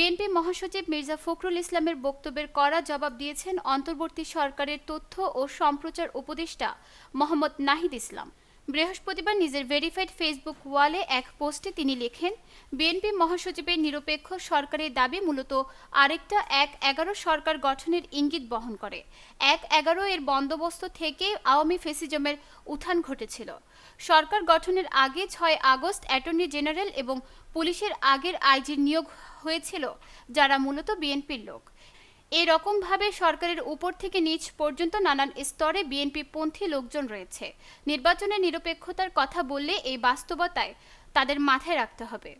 BNP মহাসচিব মির্জা ফখরুল ইসলামের বক্তব্যের কড়া জবাব দিয়েছেন অন্তর্বর্তী সরকারের তথ্য ও সম্প্রচার উপদেষ্টা মোহাম্মদ নাহিদ ইসলাম। বৃহস্পতিবার নিজের ভেরিফাইড ফেসবুক ওয়ালে এক পোস্টে তিনি লেখেন, বিএনপি মহাসচিবের নিরপেক্ষ সরকারের দাবি মূলত আরেকটা এক এগারো সরকার গঠনের ইঙ্গিত বহন করে। এক এগারো এর বন্দোবস্ত থেকে আওয়ামী ফেসিজমের উত্থান ঘটেছিল। সরকার গঠনের আগে ছয় আগস্ট অ্যাটর্নি জেনারেল এবং পুলিশের আগের আইজির নিয়োগ হয়েছিল, যারা মূলত বিএনপির লোক। এরকমভাবে সরকারের উপর থেকে নিচ পর্যন্ত নানান স্তরে বিএনপি পন্থী লোকজন রয়েছে। নির্বাচনের নিরপেক্ষতার কথা বললে এই বাস্তবতায় তাদের মাথায় রাখতে হবে।